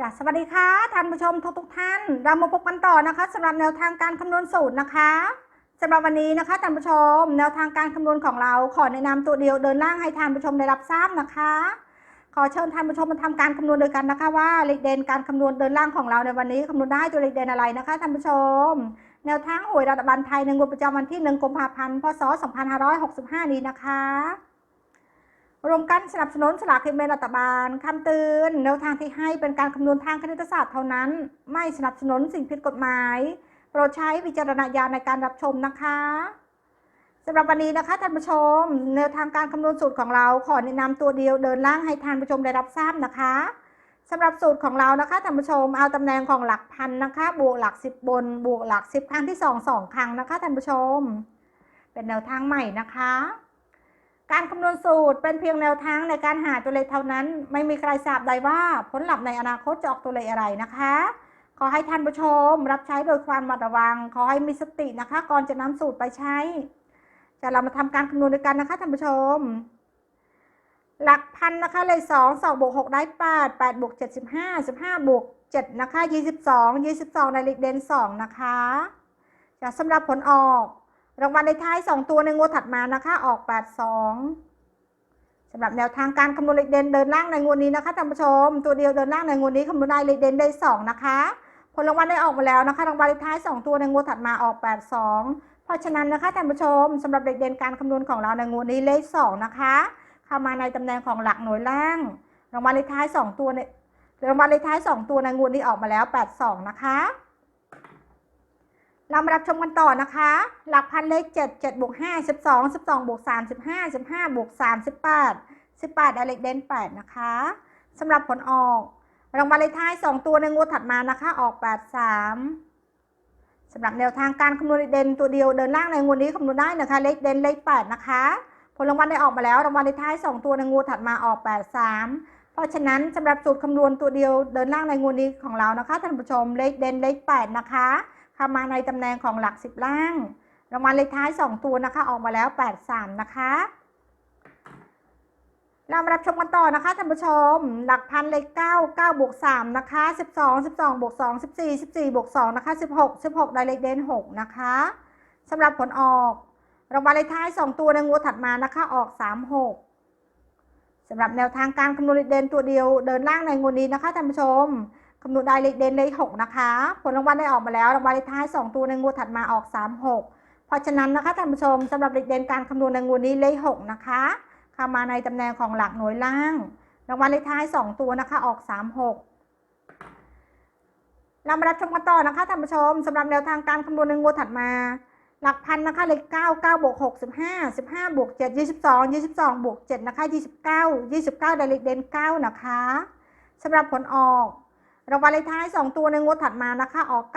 จ้ะสวัสดีค่ะ ท่านผู้ชมทุกทุกท่าน เรามาพบกันต่อนะคะสำหรับแนวทางการคำนวณสูตรนะคะสำหรับวันนี้นะคะท่านผู้ชม แนวทางการคำนวณของเรา ขอแนะนำตัวเดียวเดินล่างให้ท่านผู้ชมได้รับทราบนะคะ ขอเชิญท่านผู้ชมมาทำการคำนวณโดยกันนะคะ ว่าเลขเด่นการคำนวณเดินล่างของเราในวันนี้คำนวณได้ตัวเลขเด่นอะไรนะคะท่านผู้ชม แนวทางหวยรัฐบาลไทยในงวดประจำวันที่1กุมภาพันธ์พศ2565 นี้นะคะ รวมกันสนับสนุนสลากกินแบ่งรัฐบาลคำเตือนแนวทางที่ให้เป็นการคำนวณทางคณิตศาสตร์เท่านั้น ไม่สนับสนุนสิ่งผิดกฎหมาย โปรดใช้วิจารณญาณในการรับชมนะคะสำหรับวันนี้นะคะท่านผู้ชมแนวทางการคำนวณสูตรของเราขอแนะนำตัวเดียวเดินล่างให้ท่านผู้ชมได้รับทราบนะคะสำหรับสูตรของเรานะคะท่านผู้ชมเอาตำแหน่งของหลักพันนะคะ บวกหลักสิบบน บวกหลักสิบครั้งที่สองสองครั้งนะคะท่านผู้ชม เป็นแนวทางใหม่นะคะ การคำนวณสูตรเป็นเพียงแนวทางในการหาตัวเลขเท่านั้น ไม่มีใครทราบได้ว่าผลลัพธ์ในอนาคตจะออกตัวเลขอะไรนะคะ ขอให้ท่านผู้ชมรับใช้โดยความระมัดระวัง ขอให้มีสตินะคะ ก่อนจะนำสูตรไปใช้ จะเรามาทำการคำนวณด้วยกันนะคะท่านผู้ชม หลักพันนะคะเลยสองสองบวกหกได้แปดแปดบวกเจ็ดสิบห้าสิบห้าบวกเจ็ดนะคะยี่สิบสองยี่สิบสองในเลขเด่นสองนะคะจะสำหรับผลออก รางวัลในท้าย 2 ตัวในงวดถัดมานะคะ ออก 82สำหรับแนวทางการคำนวณเลขเด่นเดินล่างในงวดนี้นะคะท่านผู้ชม ตัวเดียวเดินล่างในงวดนี้คำนวณได้เลขเด่นได้ 2 นะคะ ผลรางวัลได้ออกมาแล้วนะคะ รางวัลในท้าย 2 ตัวในงวดถัดมาออก 82 เพราะฉะนั้นนะคะท่านผู้ชมสำหรับเลขเด่นการคำนวณของเราในงวดนี้เลข 2 นะคะ เข้ามาในตำแหน่งของหลักหน่วยล่าง รางวัลในท้าย 2 ตัวเนี่ยรางวัลในท้าย 2 ตัวในงวดนี้ออกมาแล้ว 82 นะคะ เรามารับชมกันต่อนะคะ หลักพันเลข7 7บวก5 12 12บวก3 15 15บวก3 18 18ได้เลขเด่น8นะคะสำหรับผลออกรางวัลเลขท้าย2ตัวในงวดถัดมานะคะ ออก83สำหรับแนวทางการคำนวณเลขเด่นตัวเดียวเดินล่างในงวดนี้คำนวณได้นะคะ เลขเด่นเลข8นะคะ ผลรางวัลได้ออกมาแล้วรางวัลเลขท้าย2ตัวในงวดถัดมาออก83เพราะฉะนั้นสำหรับสูตรคำนวณตัวเดียวเดินล่างในงวดนี้ของเรานะคะท่านผู้ชมเลขเด่นเลข8นะคะ เข้ามาในตำแหน่งของหลักสิบล่างรางวัลเลขท้าย 2 ตัวนะคะ ออกมาแล้ว 83 นะคะ เรามารับชมกันต่อนะคะท่านผู้ชม หลักพันเลข9 9บวก3นะคะ12 12บวก2 14 14บวก2นะคะ16 16ได้เลขเด่น6นะคะสำหรับผลออกรางวัลเลขท้าย2ตัวในงวดถัดมานะคะออก36สำหรับแนวทางการคำนวณเลขเด่นตัวเดียวเดินล่างในงวดนี้นะคะท่านผู้ชมำนวณได้เลขเด่นเลขหกนะคะ ผลรางวัลได้ออกมาแล้วรางวัลเลขท้าย2ตัวในงวดถัดมาออก3 6เพราะฉะนั้นนะคะท่านผู้ชมสำหรับเลขเด่นการคำนวณในงวดนี้เลข6นะคะเข้ามาในตำแหน่งของหลักหน่วยล่าง รางวัลเลขท้าย2ตัวนะคะออก3 6เรามารับชมกันต่อนะคะท่านผู้ชมสำหรับแนวทางการคำนวณในงวดถัดมา หลักพันนะคะเลข9 9บวก6 15 15บห้าบวก7 22 22บสองยี่สิบสองบวก7นะคะ29 29ได้เลขเด่น9นะคะสำหรับผลออก รางวัลเลขท้าย 2 ตัวในงวดถัดมานะคะออก 92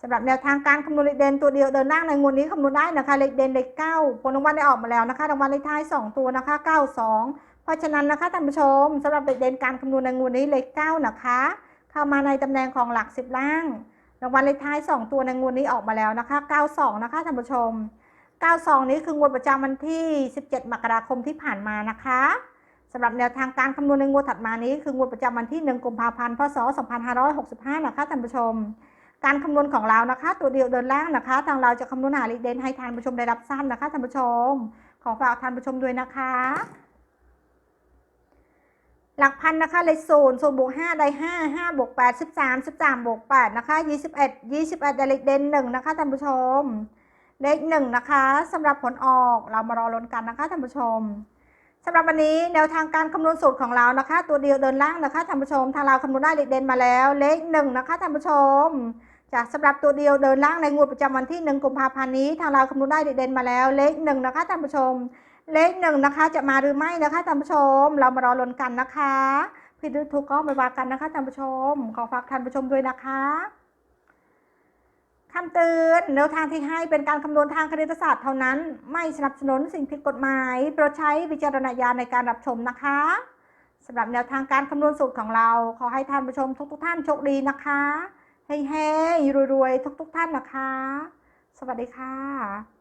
สำหรับแนวทางการคำนวณเลขเด่นตัวเดียวเดินล่างในงวดนี้คำนวณได้นะคะเลขเด่นเลข9ผลรางวัลได้ออกมาแล้วนะคะรางวัลเลขท้าย 2 ตัวนะคะ 92 เพราะฉะนั้นนะคะท่านผู้ชมสำหรับเลขเด่นการคำนวณในงวดนี้เลข9นะคะ เข้ามาในตำแหน่งของหลัก 10 ล่าง รางวัลเลขท้าย 2 ตัวในงวดนี้ออกมาแล้วนะคะ 92 นะคะท่านผู้ชม 92 นี้คืองวดประจำวันที่ 17 มกราคมที่ผ่านมานะคะ สำหรับแนวทางการคำนวณในงวดถัดมานี้ คืองวดประจำวันที่ 1กุมภาพันธ์พศ 2565 นะคะท่านผู้ชม การคำนวณของเรานะคะ ตัวเดียวเดินล่างนะคะ ทางเราจะคำนวณหาเลขเด่นให้ท่านผู้ชมได้รับทราบนะคะท่านผู้ชม ขอฝากท่านผู้ชมด้วยนะคะ หลักพันนะคะเลขศูนย์ศูนย์บวกห้าได้ห้าห้าบวกแปดสิบสามสิบสามบวกแปดนะคะยี่สิบเอ็ดยี่สิบเอ็ดได้เลขเด่นหนึ่งนะคะท่านผู้ชม เลขหนึ่งนะคะสำหรับผลออกเรามารอลุ้นกันนะคะท่านผู้ชม สำหรับวันนี้แนวทางการคำนวณสูตรของเรานะคะ ตัวเดียวเดินล่างนะคะท่านผู้ชม ทางเราคำนวณได้เลขเด่นมาแล้ว เลขหนึ่งนะคะท่านผู้ชมจากสำหรับตัวเดียวเดินล่างในงวดประจำวันที่หนึ่งกุมภาพันธ์นี้ทางเราคำนวณได้เลขเด่นมาแล้ว เลขหนึ่งนะคะท่านผู้ชม เลขหนึ่งนะคะจะมาหรือไม่นะคะท่านผู้ชม เรามารอลุ้นกันนะคะผิดหรือถูกก็ไม่ว่ากันนะคะท่านผู้ชม ขอฝากท่านผู้ชมด้วยนะคะ คำเตือนแนวทางที่ให้เป็นการคำนวณทางคณิตศาสตร์เท่านั้น ไม่สนับสนุนสิ่งผิดกฎหมายโปรดใช้วิจารณญาณในการรับชมนะคะสำหรับแนวทางการคำนวณสูตรของเรา ขอให้ท่านผู้ชมทุกๆท่านโชคดีนะคะเฮ้ๆรวยๆทุกๆท่านนะคะ สวัสดีค่ะ